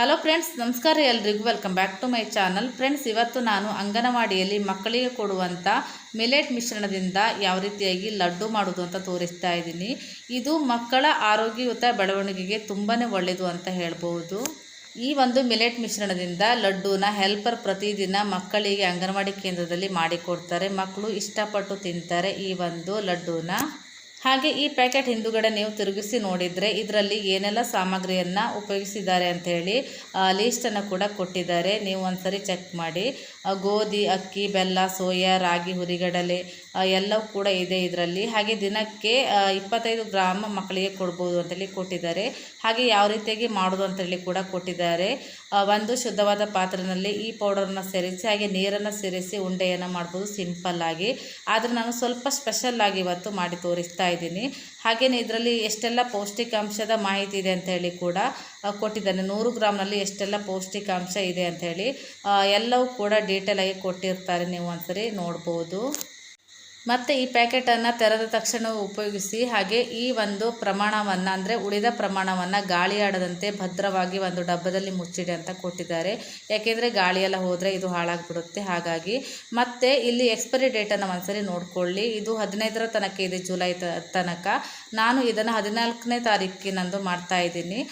Hello friends ನಮಸ್ಕಾರ ಎಲ್ರಿಗೂ. Welcome back to my channel friends ಇವತ್ತು ನಾನು ಅಂಗನವಾಡಿಯಲ್ಲಿ ಮಕ್ಕಳಿಗೆ ಕೊಡುವಂಥ ಮಿಲೆಟ್ ಮಿಶ್ರಣದಿಂದ ಯಾವ ರೀತಿಯಾಗಿ ಲಡ್ಡು ಮಾಡೋದು ಅಂತ ತೋರಿಸ್ತಾ ಇದ್ದೀನಿ. ಇದು ಮಕ್ಕಳ ಆರೋಗ್ಯಯುತ ಬೆಳವಣಿಗೆಗೆ ತುಂಬಾ ಒಳ್ಳೆಯದು ಅಂತ ಹೇಳ್ಬೋದು ಈ ಒಂದು ಮಿಲೆಟ್ ಮಿಶ್ರಣದಿಂದ ಲಡ್ಡೂನ ಹೆಲ್ಪರ್ ಪ್ರತಿದಿನ ಮಕ್ಕಳಿಗೆ ಅಂಗನವಾಡಿ ಕೇಂದ್ರದಲ್ಲಿ ಮಾಡಿಕೊಡ್ತಾರೆ ಮಕ್ಕಳು ಇಷ್ಟಪಟ್ಟು ತಿಂತಾರೆ ಈ ಒಂದು ಲಡ್ಡೂನ. ಹಾಗೆ ಈ ಪ್ಯಾಕೆಟ್ ಹಿಂದುಗಡೆ ನೀವು ತಿರುಗಿಸಿ ನೋಡಿದರೆ ಇದರಲ್ಲಿ ಏನೆಲ್ಲ ಸಾಮಗ್ರಿಯನ್ನು ಉಪಯೋಗಿಸಿದ್ದಾರೆ ಅಂಥೇಳಿ ಲೀಸ್ಟನ್ನು ಕೂಡ ಕೊಟ್ಟಿದ್ದಾರೆ. ನೀವು ಒಂದ್ಸರಿ ಚೆಕ್ ಮಾಡಿ. ಗೋಧಿ, ಅಕ್ಕಿ, ಬೆಲ್ಲ, ಸೋಯಾ, ರಾಗಿ, ಹುರಿಗಡಲೆ ಎಲ್ಲವೂ ಕೂಡ ಇದೆ ಇದರಲ್ಲಿ. ಹಾಗೆ ದಿನಕ್ಕೆ ಇಪ್ಪತ್ತೈದು ಗ್ರಾಮ್ ಮಕ್ಕಳಿಗೆ ಕೊಡ್ಬೋದು ಅಂತೇಳಿ ಕೊಟ್ಟಿದ್ದಾರೆ. ಹಾಗೆ ಯಾವ ರೀತಿಯಾಗಿ ಮಾಡೋದು ಅಂತೇಳಿ ಕೂಡ ಕೊಟ್ಟಿದ್ದಾರೆ. ಒಂದು ಶುದ್ಧವಾದ ಪಾತ್ರೆಯಲ್ಲಿ ಈ ಪೌಡರನ್ನು ಸೇರಿಸಿ, ಹಾಗೆ ನೀರನ್ನು ಸೇರಿಸಿ ಉಂಡೆಯನ್ನು ಮಾಡ್ಬೋದು ಸಿಂಪಲ್ಲಾಗಿ ಆದರೆ ನಾನು ಸ್ವಲ್ಪ ಸ್ಪೆಷಲ್ಲಾಗಿ ಇವತ್ತು ಮಾಡಿ ತೋರಿಸ್ತಾ ಇದ್ದೀನಿ. ಹಾಗೆಯೇ ಇದರಲ್ಲಿ ಎಷ್ಟೆಲ್ಲ ಪೌಷ್ಟಿಕಾಂಶದ ಮಾಹಿತಿ ಇದೆ ಅಂತ ಹೇಳಿ ಕೂಡ ಕೊಟ್ಟಿದ್ದಾನೆ. ನೂರು ಗ್ರಾಮ್ನಲ್ಲಿ ಎಷ್ಟೆಲ್ಲ ಪೌಷ್ಟಿಕಾಂಶ ಇದೆ ಅಂಥೇಳಿ ಎಲ್ಲವೂ ಕೂಡ ಡೀಟೇಲಾಗಿ ಕೊಟ್ಟಿರ್ತಾರೆ ನೀವು ಒಂದ್ಸರಿ ನೋಡ್ಬೋದು. ಮತ್ತು ಈ ಪ್ಯಾಕೆಟನ್ನು ತೆರೆದ ತಕ್ಷಣ ಉಪಯೋಗಿಸಿ, ಹಾಗೆ ಈ ಒಂದು ಪ್ರಮಾಣವನ್ನು, ಅಂದರೆ ಉಳಿದ ಪ್ರಮಾಣವನ್ನು ಗಾಳಿ ಆಡದಂತೆ ಭದ್ರವಾಗಿ ಒಂದು ಡಬ್ಬದಲ್ಲಿ ಮುಚ್ಚಿಡಿ ಅಂತ ಕೊಟ್ಟಿದ್ದಾರೆ. ಯಾಕೆಂದರೆ ಗಾಳಿಯೆಲ್ಲ ಹೋದರೆ ಇದು ಹಾಳಾಗಿಬಿಡುತ್ತೆ. ಹಾಗಾಗಿ ಮತ್ತು ಇಲ್ಲಿ ಎಕ್ಸ್ಪೈರಿ ಡೇಟನ್ನು ಒಂದ್ಸರಿ ನೋಡಿಕೊಳ್ಳಿ. ಇದು ಹದಿನೈದರ ತನಕ ಇದೆ, ಜುಲೈ ತನಕ. ನಾನು ಇದನ್ನು ಹದಿನಾಲ್ಕನೇ ತಾರೀಕಿನಂದು ಮಾಡ್ತಾ ಇದ್ದೀನಿ.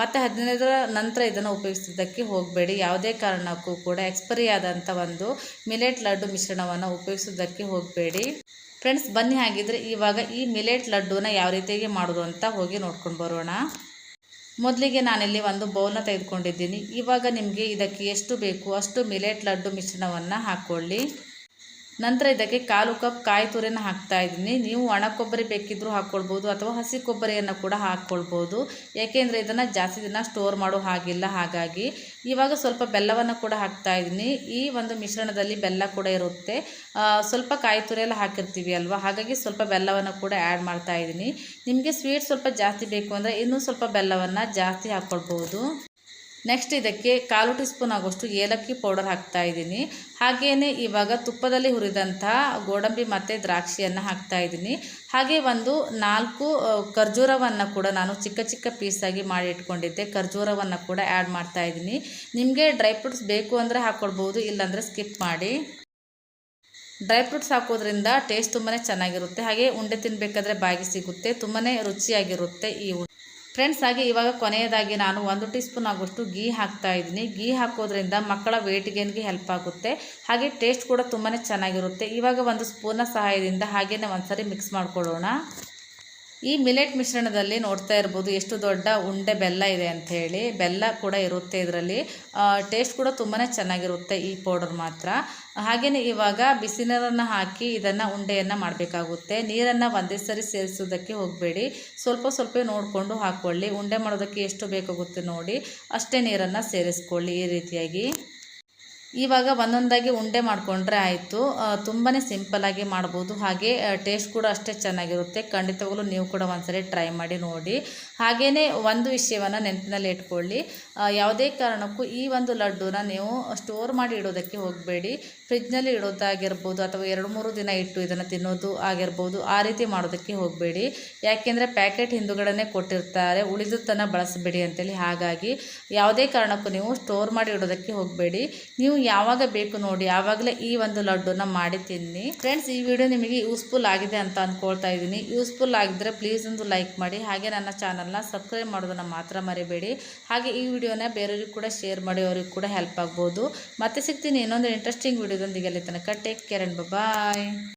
ಮತ್ತು ಹದಿನೈದರ ನಂತರ ಇದನ್ನು ಉಪಯೋಗಿಸಿದ್ದಕ್ಕೆ ಹೋಗಬೇಡಿ. ಯಾವುದೇ ಕಾರಣಕ್ಕೂ ಕೂಡ ಎಕ್ಸ್ಪೈರಿ ಆದಂಥ ಒಂದು ಮಿಲೆಟ್ ಲಡ್ಡು ಮಿಶ್ರಣವನ್ನು ಉಪಯೋಗಿಸೋದಕ್ಕೆ ಹೋಗಬೇಡಿ. ಫ್ರೆಂಡ್ಸ್ ಬನ್ನಿ ಹಾಗಿದ್ರೆ ಇವಾಗ ಈ ಮಿಲೆಟ್ ಲಡ್ಡೂನ ಯಾವ ರೀತಿಯಾಗಿ ಮಾಡೋದು ಅಂತ ಹೋಗಿ ನೋಡ್ಕೊಂಡು ಬರೋಣ. ಮೊದಲಿಗೆ ನಾನಿಲ್ಲಿ ಒಂದು ಬೌಲ್ನ ತೆಗೆದುಕೊಂಡಿದ್ದೀನಿ. ಇವಾಗ ನಿಮಗೆ ಇದಕ್ಕೆ ಎಷ್ಟು ಬೇಕು ಅಷ್ಟು ಮಿಲೆಟ್ ಲಡ್ಡು ಮಿಶ್ರಣವನ್ನು ಹಾಕ್ಕೊಳ್ಳಿ ನಂತರ ಇದಕ್ಕೆ ಕಾಲು ಕಪ್ ಕಾಯಿ ತುರಿನ ಹಾಕ್ತಾ ಇದ್ದೀನಿ. ನೀವು ಒಣ ಕೊಬ್ಬರಿ ಬೇಕಿದ್ದರೂ ಹಾಕ್ಕೊಳ್ಬೋದು ಅಥವಾ ಹಸಿ ಕೊಬ್ಬರಿಯನ್ನು ಕೂಡ ಹಾಕ್ಕೊಳ್ಬೋದು. ಏಕೆಂದರೆ ಇದನ್ನು ಜಾಸ್ತಿ ದಿನ ಸ್ಟೋರ್ ಮಾಡೋ ಹಾಗಿಲ್ಲ. ಹಾಗಾಗಿ ಇವಾಗ ಸ್ವಲ್ಪ ಬೆಲ್ಲವನ್ನು ಕೂಡ ಹಾಕ್ತಾ ಇದ್ದೀನಿ. ಈ ಒಂದು ಮಿಶ್ರಣದಲ್ಲಿ ಬೆಲ್ಲ ಕೂಡ ಇರುತ್ತೆ. ಸ್ವಲ್ಪ ಕಾಯಿ ತುರಿಯೆಲ್ಲ ಹಾಕಿರ್ತೀವಿ ಅಲ್ವಾ? ಹಾಗಾಗಿ ಸ್ವಲ್ಪ ಬೆಲ್ಲವನ್ನು ಕೂಡ ಆ್ಯಡ್ ಮಾಡ್ತಾ ಇದ್ದೀನಿ. ನಿಮಗೆ ಸ್ವೀಟ್ ಸ್ವಲ್ಪ ಜಾಸ್ತಿ ಬೇಕು ಅಂದರೆ ಇನ್ನೂ ಸ್ವಲ್ಪ ಬೆಲ್ಲವನ್ನು ಜಾಸ್ತಿ ಹಾಕ್ಕೊಳ್ಬೋದು. ನೆಕ್ಸ್ಟ್ ಇದಕ್ಕೆ ಕಾಲು ಟೀ ಸ್ಪೂನ್ ಆಗೋಷ್ಟು ಏಲಕ್ಕಿ ಪೌಡರ್ ಹಾಕ್ತಾ ಇದ್ದೀನಿ. ಹಾಗೆಯೇ ಇವಾಗ ತುಪ್ಪದಲ್ಲಿ ಹುರಿದಂಥ ಗೋಡಂಬಿ ಮತ್ತು ದ್ರಾಕ್ಷಿಯನ್ನು ಹಾಕ್ತಾ ಇದ್ದೀನಿ. ಹಾಗೆ ಒಂದು ನಾಲ್ಕು ಖರ್ಜೂರವನ್ನು ಕೂಡ ನಾನು ಚಿಕ್ಕ ಚಿಕ್ಕ ಪೀಸಾಗಿ ಮಾಡಿ ಇಟ್ಕೊಂಡಿದ್ದೆ. ಖರ್ಜೂರವನ್ನು ಕೂಡ ಆ್ಯಡ್ ಮಾಡ್ತಾ ಇದ್ದೀನಿ. ನಿಮಗೆ ಡ್ರೈ ಫ್ರೂಟ್ಸ್ ಬೇಕು ಅಂದರೆ ಹಾಕ್ಕೊಳ್ಬೋದು ಇಲ್ಲಾಂದರೆ ಸ್ಕಿಪ್ ಮಾಡಿ. ಡ್ರೈ ಫ್ರೂಟ್ಸ್ ಹಾಕೋದ್ರಿಂದ ಟೇಸ್ಟ್ ತುಂಬಾ ಚೆನ್ನಾಗಿರುತ್ತೆ. ಹಾಗೆ ಉಂಡೆ ತಿನ್ನಬೇಕಾದ್ರೆ ಬಾಗಿ ಸಿಗುತ್ತೆ ತುಂಬಾ ರುಚಿಯಾಗಿರುತ್ತೆ ಈ ಫ್ರೆಂಡ್ಸ್ ಹಾಗೆ ಇವಾಗ ಕೊನೆಯದಾಗಿ ನಾನು ಒಂದು ಟೀ ಸ್ಪೂನ್ ಆಗೋಷ್ಟು ಗೀ ಹಾಕ್ತಾ ಇದ್ದೀನಿ. ಗೀ ಹಾಕೋದ್ರಿಂದ ಮಕ್ಕಳ ವೇಟ್ ಗೇನ್ಗೆ ಹೆಲ್ಪ್ ಆಗುತ್ತೆ. ಹಾಗೆ ಟೇಸ್ಟ್ ಕೂಡ ತುಂಬಾ ಚೆನ್ನಾಗಿರುತ್ತೆ. ಇವಾಗ ಒಂದು ಸ್ಪೂನ ಸಹಾಯದಿಂದ ಹಾಗೆಯೇ ಒಂದ್ಸರಿ ಮಿಕ್ಸ್ ಮಾಡ್ಕೊಳ್ಳೋಣ. ಈ ಮಿಲೆಟ್ ಮಿಶ್ರಣದಲ್ಲಿ ನೋಡ್ತಾ ಇರ್ಬೋದು ಎಷ್ಟು ದೊಡ್ಡ ಉಂಡೆ ಬೆಲ್ಲ ಇದೆ ಅಂಥೇಳಿ ಬೆಲ್ಲ ಕೂಡ ಇರುತ್ತೆ ಇದರಲ್ಲಿ. ಟೇಸ್ಟ್ ಕೂಡ ತುಂಬಾ ಚೆನ್ನಾಗಿರುತ್ತೆ ಈ ಪೌಡರ್ ಮಾತ್ರ. ಹಾಗೆಯೇ ಇವಾಗ ಬಿಸಿನೀರನ್ನು ಹಾಕಿ ಇದನ್ನು ಉಂಡೆಯನ್ನು ಮಾಡಬೇಕಾಗುತ್ತೆ. ನೀರನ್ನು ಒಂದೇ ಸರಿ ಸೇರಿಸೋದಕ್ಕೆ ಹೋಗಬೇಡಿ. ಸ್ವಲ್ಪ ಸ್ವಲ್ಪ ನೋಡಿಕೊಂಡು ಹಾಕ್ಕೊಳ್ಳಿ ಉಂಡೆ ಮಾಡೋದಕ್ಕೆ ಎಷ್ಟು ಬೇಕಾಗುತ್ತೆ ನೋಡಿ. ಅಷ್ಟೇ ನೀರನ್ನು ಸೇರಿಸ್ಕೊಳ್ಳಿ ಈ ರೀತಿಯಾಗಿ. ಇವಾಗ ಒಂದೊಂದಾಗಿ ಉಂಡೆ ಮಾಡಿಕೊಂಡ್ರೆ ಆಯಿತು. ತುಂಬಾ ಸಿಂಪಲ್ಲಾಗಿ ಮಾಡ್ಬೋದು. ಹಾಗೆ ಟೇಸ್ಟ್ ಕೂಡ ಅಷ್ಟೇ ಚೆನ್ನಾಗಿರುತ್ತೆ. ಖಂಡಿತವಾಗಲೂ ನೀವು ಕೂಡ ಒಂದ್ಸರಿ ಟ್ರೈ ಮಾಡಿ ನೋಡಿ. ಹಾಗೆಯೇ ಒಂದು ವಿಷಯವನ್ನು ನೆನಪಿನಲ್ಲಿ ಇಟ್ಕೊಳ್ಳಿ. ಯಾವುದೇ ಕಾರಣಕ್ಕೂ ಈ ಒಂದು ಲಡ್ಡುನ ನೀವು ಸ್ಟೋರ್ ಮಾಡಿ ಇಡೋದಕ್ಕೆ ಹೋಗಬೇಡಿ. ಫ್ರಿಜ್ನಲ್ಲಿ ಇಡೋದಾಗಿರ್ಬೋದು ಅಥವಾ ಎರಡು ಮೂರು ದಿನ ಇಟ್ಟು ಇದನ್ನು ತಿನ್ನೋದು ಆಗಿರ್ಬೋದು, ಆ ರೀತಿ ಮಾಡೋದಕ್ಕೆ ಹೋಗಬೇಡಿ. ಯಾಕೆಂದರೆ ಪ್ಯಾಕೆಟ್ ಹಿಂದುಗಡೆ ಕೊಟ್ಟಿರ್ತಾರೆ ಉಳಿದುದನ್ನು ಬಳಸಬೇಡಿ ಅಂತೇಳಿ. ಹಾಗಾಗಿ ಯಾವುದೇ ಕಾರಣಕ್ಕೂ ನೀವು ಸ್ಟೋರ್ ಮಾಡಿ ಇಡೋದಕ್ಕೆ ಹೋಗಬೇಡಿ. ನೀವು ಯಾವಾಗ ಬೇಕು ನೋಡಿ ಯಾವಾಗಲೇ ಈ ಒಂದು ಲಡ್ಡುನ ಮಾಡಿ ತಿನ್ನಿ. ಫ್ರೆಂಡ್ಸ್ ಈ ವಿಡಿಯೋ ನಿಮಗೆ ಯೂಸ್ಫುಲ್ ಆಗಿದೆ ಅಂತ ಅಂದ್ಕೊಳ್ತಾ ಇದ್ದೀನಿ. ಯೂಸ್ಫುಲ್ ಆಗಿದ್ದರೆ ಪ್ಲೀಸ್ ಒಂದು ಲೈಕ್ ಮಾಡಿ. ಹಾಗೆ ನನ್ನ ಚಾನಲ್ನ ಸಬ್ಸ್ಕ್ರೈಬ್ ಮಾಡೋದನ್ನು ಮಾತ್ರ ಮರಿಬೇಡಿ. ಹಾಗೆ ಈ ವಿಡಿಯೋನ ಬೇರೆಯವ್ರಿಗೆ ಕೂಡ ಶೇರ್ ಮಾಡಿ, ಅವ್ರಿಗೆ ಕೂಡ ಹೆಲ್ಪ್ ಆಗ್ಬೋದು. ಮತ್ತೆ ಸಿಗ್ತೀನಿ ಇನ್ನೊಂದು ಇಂಟ್ರೆಸ್ಟಿಂಗ್ ವಿಡಿಯೋದೊಂದಿಗೆ ಅಲ್ಲಿ ತನಕ ಟೇಕ್ ಕೇರ್ ಅಂಡ್ ಬಾಯ್